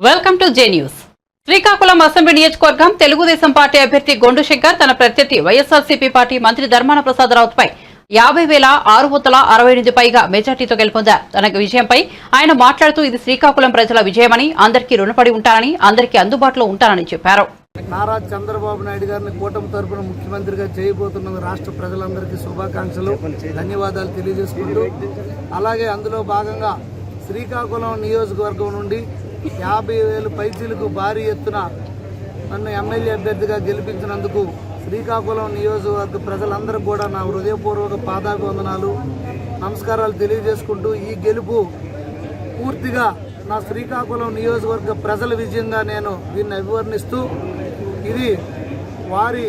Welcome to J news. Srikakulam assembly నియోజకవర్గం Telugu Desam party అభ్యర్థి గొండు శంకర్ తన ప్రత్యర్థి వైఎస్ఆర్సీపీ పార్టీ మంత్రి ధర్మాన ప్రసాదరావుపై యాభై వేల ఆరు వందల అరవై ఎనిమిది పైగా మెజార్టీతో గెలుపొందారు. తన విజయంపై ఆయన మాట్లాడుతూ ఇది శ్రీకాకుళం ప్రజల విజయమని అందరికీ రుణపడి ఉంటానని అందరికీ అందుబాటులో ఉంటానని చెప్పారు. నారా చంద్రబాబు నాయుడు గారిని కూటమి తరపున ముఖ్యమంత్రిగా చేయబోతున్న రాష్ట్ర ప్రజలందరికీ శుభాకాంక్షలు ధన్యవాదాలు తెలియజేసుకుంటూ అలాగే అందులో భాగంగా శ్రీకాకుళం నియోజకవర్గం నుండి యాభై వేలు పైచీలకు భారీ ఎత్తున నన్ను ఎమ్మెల్యే అభ్యర్థిగా గెలిపించినందుకు శ్రీకాకుళం నియోజకవర్గ ప్రజలందరూ కూడా నా హృదయపూర్వక పాదాభివందనాలు నమస్కారాలు తెలియజేసుకుంటూ ఈ గెలుపు పూర్తిగా నా శ్రీకాకుళం నియోజకవర్గ ప్రజల విజయంగా నేను దీన్ని అభివర్ణిస్తూ ఇది వారి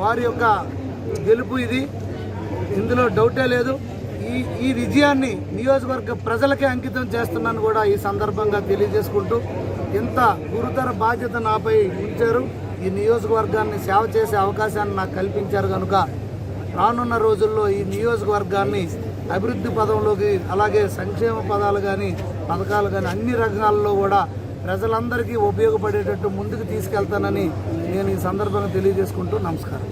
వారి యొక్క గెలుపు ఇది. ఇందులో డౌటే లేదు. ఈ ఈ విజయాన్ని నియోజకవర్గ ప్రజలకే అంకితం చేస్తున్నాను కూడా ఈ సందర్భంగా తెలియజేసుకుంటూ ఇంత గురుతర బాధ్యత నాపై ఉంచారు. ఈ నియోజకవర్గాన్ని సేవ చేసే అవకాశాన్ని నాకు కల్పించారు కనుక రానున్న రోజుల్లో ఈ నియోజకవర్గాన్ని అభివృద్ధి పదంలోకి అలాగే సంక్షేమ పదాలు కానీ పథకాలు కానీ అన్ని రంగాల్లో కూడా ప్రజలందరికీ ఉపయోగపడేటట్టు ముందుకు తీసుకెళ్తానని నేను ఈ సందర్భంగా తెలియజేసుకుంటూ నమస్కారం.